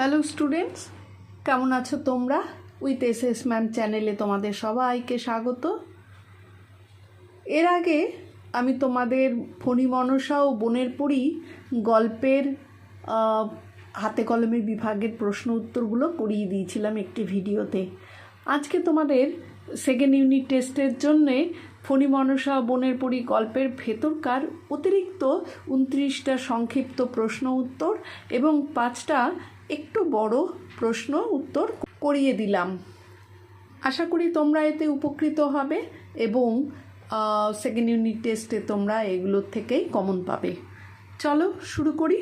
Hello students কেমন আছো তোমরা? উইথ এস এস ম্যাম চ্যানেলে তোমাদের সবাইকে স্বাগত। এর আগে আমি তোমাদের ফণি মনসা ও বনের পরি গল্পের হাতে কলমে বিভাগের প্রশ্ন উত্তরগুলো করিয়ে দিয়েছিলাম একটি ভিডিওতে। আজকে তোমাদের সেকেন্ড ইউনিট টেস্টের জন্যে ফণি মনসা বনের পরি গল্পের ভেতরকার অতিরিক্ত উনত্রিশটা সংক্ষিপ্ত প্রশ্ন উত্তর এবং পাঁচটা একটু বড় প্রশ্ন উত্তর করিয়ে দিলাম। আশা করি তোমরা এতে উপকৃত হবে এবং সেকেন্ড ইউনিট টেস্টে তোমরা এগুলোর থেকেই কমন পাবে। চলো শুরু করি।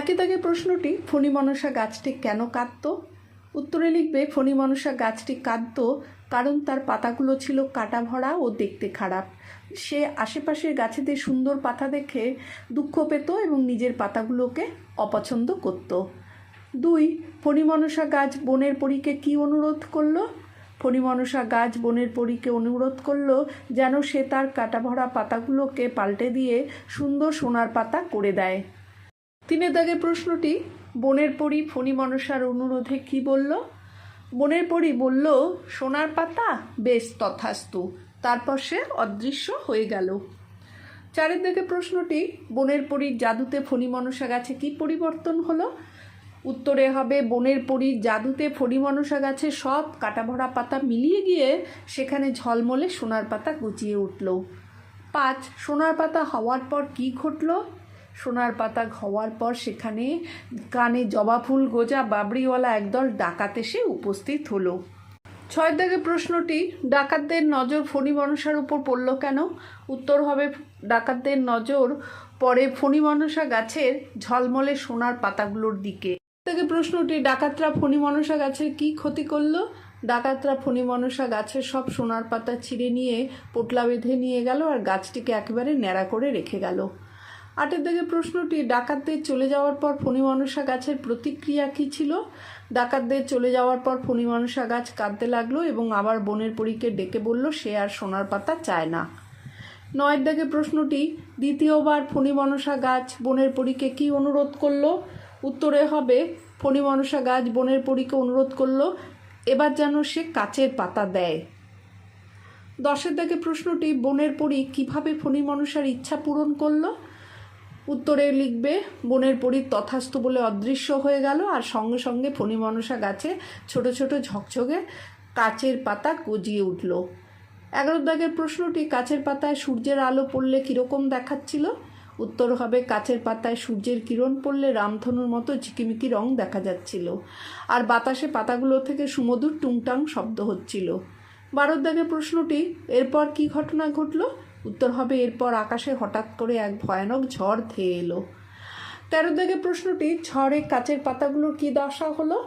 একে দাগে প্রশ্নটি ফণি মনসা গাছটি কেন কাঁদত উত্তরে লিখবে ফণি মনসা গাছটি কাঁদত কারণ তার পাতাগুলো ছিল কাটা ভরা ও দেখতে খারাপ। সে আশেপাশের গাছেদের সুন্দর পাতা দেখে দুঃখ পেত এবং নিজের পাতাগুলোকে অপছন্দ করত। দুই, ফণিমনসা গাছ বনের পরীকে কি অনুরোধ করল? ফণিমনসা গাছ বনের পরীকে অনুরোধ করল যেন সে তার কাটা ভরা পাতাগুলোকে পাল্টে দিয়ে সুন্দর সোনার পাতা করে দেয়। তিনের দাগের প্রশ্নটি, বনের পরি ফণি মনসার অনুরোধে কি বলল? বনের পরি বলল, সোনার পাতা? বেশ তথাস্তু। তারপর সে অদৃশ্য হয়ে গেল। চারের দিকে প্রশ্নটি, বনের পরীর জাদুতে ফণি মনসা গাছে কি পরিবর্তন হলো? উত্তরে হবে, বনের পরীর জাদুতে ফণি মনসা গাছে সব কাটা ভরা পাতা মিলিয়ে গিয়ে সেখানে ঝলমলে সোনার পাতা গুজিয়ে উঠল। পাঁচ, সোনার পাতা হওয়ার পর কি ঘটলো? সোনার পাতা হওয়ার পর সেখানে কানে জবা ফুল গোজা বাবরিওয়ালা একদল ডাকাত এসে উপস্থিত হলো। ছয় দাগে প্রশ্নটি, ডাকাতদের নজর ফণি মনসার উপর পড়ল কেন? উত্তর হবে, ডাকাতদের নজর পরে ফণি মনসা গাছের ঝলমলে সোনার পাতাগুলোর দিকে। থেকে প্রশ্নটি, ডাকাতরা ফণি মনসা গাছের কি ক্ষতি করল? ডাকাতরা ফণি মনসা গাছের সব সোনার পাতা ছিঁড়ে নিয়ে, পোটলা বেঁধে নিয়ে গেল আর গাছটিকে একেবারে ন্যাড়া করে রেখে গেল। আটের দিকে প্রশ্নটি, ডাকাতদের চলে যাওয়ার পর ফণি মনসা গাছের প্রতিক্রিয়া কী ছিল? ডাকাতদের চলে যাওয়ার পর ফণি মনসা গাছ কাঁদতে লাগল এবং আবার বনের পরীকে ডেকে বলল, সে আর সোনার পাতা চায় না। নয়ের দাগে প্রশ্নটি, দ্বিতীয়বার ফণি মনসা গাছ বনের পরীকে কি অনুরোধ করল? উত্তরে হবে ফণি মনসা গাছ বনের পরীকে অনুরোধ করল, এবার যেন সে কাচের পাতা দেয়। দশের দাগে প্রশ্নটি, বনের পরী কীভাবে ফণি মনসার ইচ্ছা পূরণ করল? উত্তরে লিখবে, বনের পরী তথাস্তু বলে অদৃশ্য হয়ে গেল, আর সঙ্গে সঙ্গে ফণি মনসা গাছে ছোট ছোট ঝকঝকে কাচের পাতা গজিয়ে উঠল। এগারো দাগের প্রশ্নটি, কাচের পাতায় সূর্যের আলো পড়লে কীরকম দেখাচ্ছিল? উত্তর হবে, কাচের পাতায় সূর্যের কিরণ পড়লে রামধনুর মতো ঝিকিমিকি রং দেখা যাচ্ছিল। আর বাতাসে পাতাগুলো থেকে সুমধুর টুংটাং শব্দ হচ্ছিল। বারোর দাগের প্রশ্নটি, এরপর কি ঘটনা ঘটলো? উত্তর হবে, এরপর আকাশে হঠাৎ করে এক ভয়ানক ঝড় ধেয়ে এলো। তেরো দাগে প্রশ্নটি, ঝড়ে কাচের পাতাগুলোর কি দশা হলো?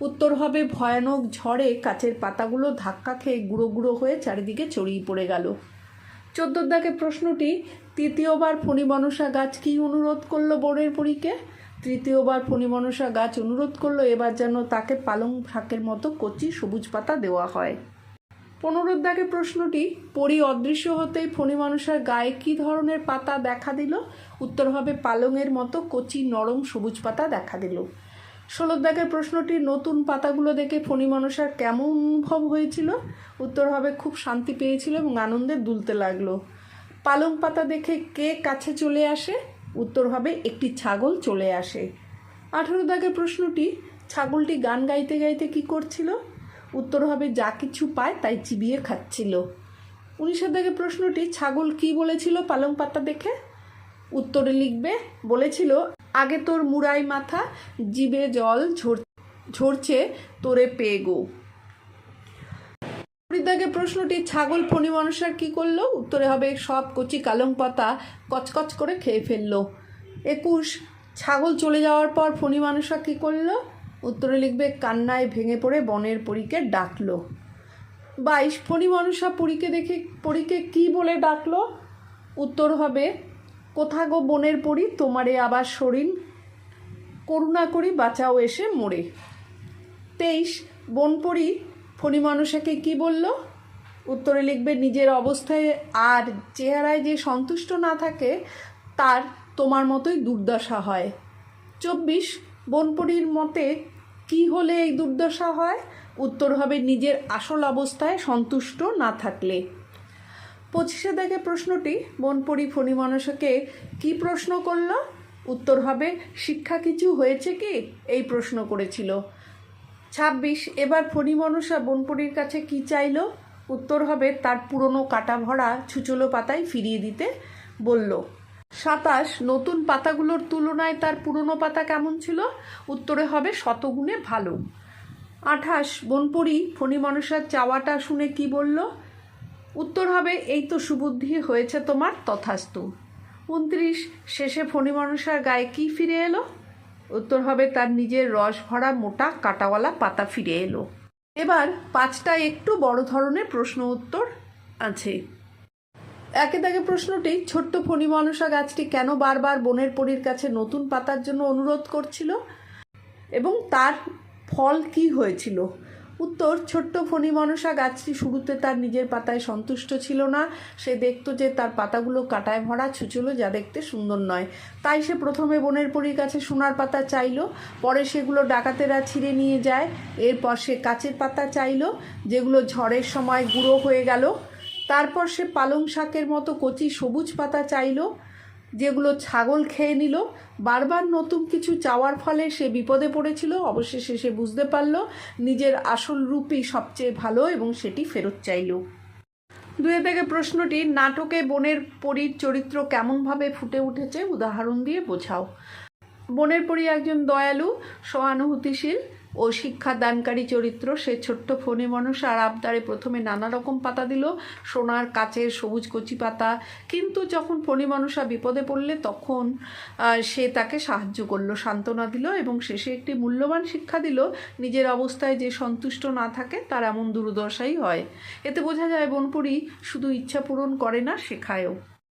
উত্তর হবে, ভয়ানক ঝড়ে কাচের পাতাগুলো ধাক্কা খেয়ে গুঁড়ো গুঁড়ো হয়ে চারিদিকে ছড়িয়ে পড়ে গেল। চোদ্দোর দাগে প্রশ্নটি, তৃতীয়বার ফণিমনসা গাছ কি অনুরোধ করল বনের পরীকে? তৃতীয়বার ফণিমনসা গাছ অনুরোধ করল, এবার যেন তাকে পালং শাকের মতো কচি সবুজ পাতা দেওয়া হয়। পনেরোর দাগে প্রশ্নটি পরি অদৃশ্য হতেই ফণি মানুষের গায়ে কী ধরনের পাতা দেখা দিল? উত্তর হবে পালংয়ের মতো কচি নরম সবুজ পাতা দেখা দিল। ষোলোর দাগের প্রশ্নটি নতুন পাতাগুলো দেখে ফণি মানুষের কেমন অনুভব হয়েছিল? উত্তর হবে খুব শান্তি পেয়েছিল এবং আনন্দে দুলতে লাগল। পালং পাতা দেখে কে কাছে চলে আসে? উত্তর হবে একটি ছাগল চলে আসে। আঠেরো দাগের প্রশ্নটি, ছাগলটি গান গাইতে গাইতে কি করছিল? উত্তর হবে, যা কিছু পায় তাই চিবিয়ে খাচ্ছিল। উনিশের দাগে প্রশ্নটি, ছাগল কি বলেছিল পালং পাতা দেখে? উত্তরে লিখবে, বলেছিল, আগে তোর মুড়াই মাথা জিবে জল ঝর, ঝরছে তোরে পেয়ে গো। দাগে প্রশ্নটি, ছাগল ফণি মানুষের কি করল? উত্তরে হবে, সব কচি কালং পাতা কচকচ করে খেয়ে ফেলল। একুশ, ছাগল চলে যাওয়ার পর ফণি মানুষরা কী করল? উত্তরে লিখবে, কান্নায় ভেঙে পড়ে বনের পরীকে ডাকলো। বাইশ, ফণি মনসা পরীকে দেখে, পরীকে কি বলে ডাকলো? উত্তর হবে, কোথা গো বনের পরী, তোমারে আবার শরীর করুণা করি, বাঁচাও এসে মোড়ে তেইশ বনপরি ফণি মানুষাকে কি বলল? উত্তরে লিখবে, নিজের অবস্থায় আর চেহারায় যে সন্তুষ্ট না থাকে, তার তোমার মতোই দুর্দশা হয়। চব্বিশ বনপুরীর মতে কি হলে এই দুর্দশা হয়? উত্তর হবে নিজের আসল অবস্থায় সন্তুষ্ট না থাকলে। পঁচিশে দেখে প্রশ্নটি বনপরি ফণি মানুষকে কি প্রশ্ন করল? উত্তর হবে, শিক্ষা কিছু হয়েছে কি? এই প্রশ্ন করেছিল। ছাব্বিশ, এবার ফণি মনসা বনপুরীর কাছে কি চাইলো? উত্তর হবে, তার পুরনো কাটা ভরা ছুচলো পাতায় ফিরিয়ে দিতে বলল সাতাশ নতুন পাতাগুলোর তুলনায় তার পুরনো পাতা কেমন ছিল? উত্তরে হবে শতগুণে ভালো। আঠাশ, বনপুরী ফণি মনসার চাওয়াটা শুনে কি বলল? উত্তর হবে, এই তো সুবুদ্ধি হয়েছে তোমার তথাস্তু। উনত্রিশ, শেষে ফণি মনসার গায়ে কি ফিরে এলো? উত্তর হবে, তার নিজের রস ভরা মোটা কাটাওয়ালা পাতা ফিরে এলো। এবার পাঁচটা একটু বড় ধরনের প্রশ্ন উত্তর আছে। একে দাগে প্রশ্নটি, ছোট্ট ফণি মনসা গাছটি কেন বারবার বনের পরীর কাছে নতুন পাতার জন্য অনুরোধ করছিল? এবং তার ফল কি হয়েছিল? উত্তর, ছোট্ট ফণি মনসা গাছটি শুরুতে তার নিজের পাতায় সন্তুষ্ট ছিল না। সে দেখতো যে তার পাতাগুলো কাটায় ভরা ছুচলো, যা দেখতে সুন্দর নয়। তাই সে প্রথমে বনের পরীর কাছে সোনার পাতা চাইলো, পরে সেগুলো ডাকাতেরা ছিঁড়ে নিয়ে যায়। এরপর সে কাচের পাতা চাইলো, যেগুলো ঝড়ের সময় গুঁড়ো হয়ে গেল। তারপর সে পালং শাকের মতো কচি সবুজ পাতা চাইলো, যেগুলো ছাগল খেয়ে নিল। বারবার নতুন কিছু চাওয়ার ফলে সে বিপদে পড়েছিল। অবশেষে সে বুঝতে পারল, নিজের আসল রূপই সবচেয়ে ভালো এবং সেটি ফেরত চাইল। দুয়ে থেকে প্রশ্নটি, নাটকে বনের পরীর চরিত্র কেমনভাবে ফুটে উঠেছে? উদাহরণ দিয়ে বোঝাও। বনের পরী একজন দয়ালু সহানুভূতিশীল ও শিক্ষাদানকারী চরিত্র। সে ছোট্ট ফণি মানুষ আর আবদারে প্রথমে নানা রকম পাতা দিল। সোনার কাচের সবুজ কচি পাতা। কিন্তু যখন ফণি মানুষা বিপদে পড়লে তখন সে তাকে সাহায্য করল, সান্ত্বনা দিল এবং শেষে একটি মূল্যবান শিক্ষা দিল, নিজের অবস্থায় যে সন্তুষ্ট না থাকে তার এমন দুর্দশাই হয়। এতে বোঝা যায় বনপুরি শুধু ইচ্ছা পূরণ করে না, শেখায়ও।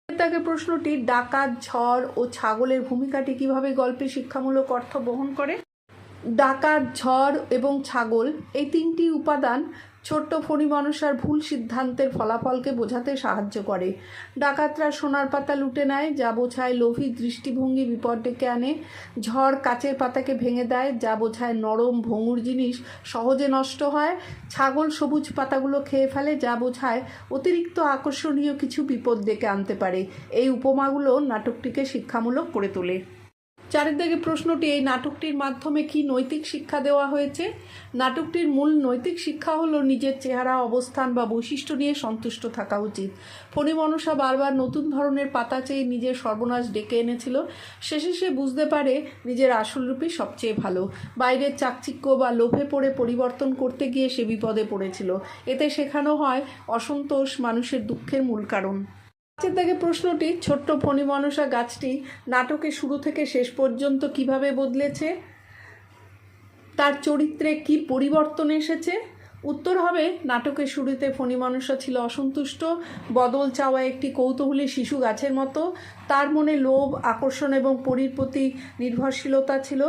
তাকে প্রশ্নটি, ডাকাত, ঝড় ও ছাগলের ভূমিকাটি কীভাবে গল্পে শিক্ষামূলক অর্থ বহন করে? ডাকাত, ঝড় এবং ছাগল এই তিনটি উপাদান ছোট্ট ফণি মানুষার ভুল সিদ্ধান্তের ফলাফলকে বোঝাতে সাহায্য করে। ডাকাতরা সোনার পাতা লুটে নেয়, যা বোঝায় লোভী দৃষ্টিভঙ্গি বিপদ ডেকে আনে, ঝড় কাচের পাতাকে ভেঙে দেয়, যা বোঝায় নরম ভঙ্গুর জিনিস সহজে নষ্ট হয়, ছাগল সবুজ পাতাগুলো খেয়ে ফেলে, যা বোঝায় অতিরিক্ত আকর্ষণীয় কিছু বিপদ ডেকে আনতে পারে। এই উপমাগুলো নাটকটিকে শিক্ষামূলক করে তোলে। চারিদিকে প্রশ্নটি, এই নাটকটির মাধ্যমে কি নৈতিক শিক্ষা দেওয়া হয়েছে? নাটকটির মূল নৈতিক শিক্ষা হলো নিজের চেহারা, অবস্থান বা বৈশিষ্ট্য নিয়ে সন্তুষ্ট থাকা উচিত। ফণি মনসা বারবার নতুন ধরনের পাতা চেয়ে নিজের সর্বনাশ ডেকে এনেছিল। শেষে সে বুঝতে পারে নিজের আসল রূপই সবচেয়ে ভালো। বাইরের চাকচিক্য বা লোভে পড়ে পরিবর্তন করতে গিয়ে সে বিপদে পড়েছিল। এতে শেখানো হয় অসন্তোষ মানুষের দুঃখের মূল কারণ। দাগে প্রশ্নটি, ছোট্ট ফণি মনসা গাছটি নাটকের শুরু থেকে শেষ পর্যন্ত কীভাবে বদলেছে? তার চরিত্রে কি পরিবর্তন এসেছে? উত্তর হবে, নাটকের শুরুতে ফণি মনসা ছিল অসন্তুষ্ট, বদল চাওয়া একটি কৌতূহলী শিশু গাছের মতো। তার মনে লোভ, আকর্ষণ এবং পরির প্রতি নির্ভরশীলতা ছিল।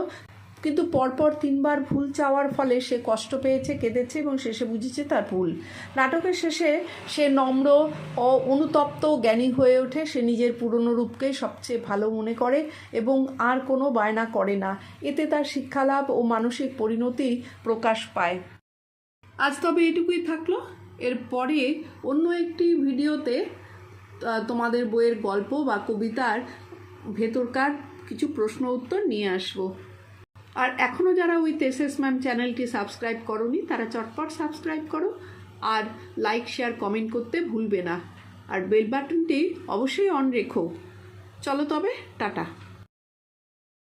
কিন্তু পরপর তিনবার ভুল চাওয়ার ফলে সে কষ্ট পেয়েছে, কেঁদেছে এবং শেষে বুঝেছে তার ভুল। নাটকের শেষে সে নম্র ও অনুতপ্ত, জ্ঞানী হয়ে ওঠে। সে নিজের পুরনো রূপকেই সবচেয়ে ভালো মনে করে এবং আর কোনো বায়না করে না। এতে তার শিক্ষালাভ ও মানসিক পরিণতি প্রকাশ পায়। আজ তবে এটুকুই থাকল। এরপরে অন্য একটি ভিডিওতে তোমাদের বইয়ের গল্প বা কবিতার ভেতরকার কিছু প্রশ্ন উত্তর নিয়ে আসব। আর এখনও যারা উইথ এস এস ম্যাম চ্যানেলটি সাবস্ক্রাইব করনি, তারা চটপট সাবস্ক্রাইব করো আর লাইক, শেয়ার, কমেন্ট করতে ভুলবে না। আর বেল বাটনটি অবশ্যই অন রেখো। চলো তবে, টাটা।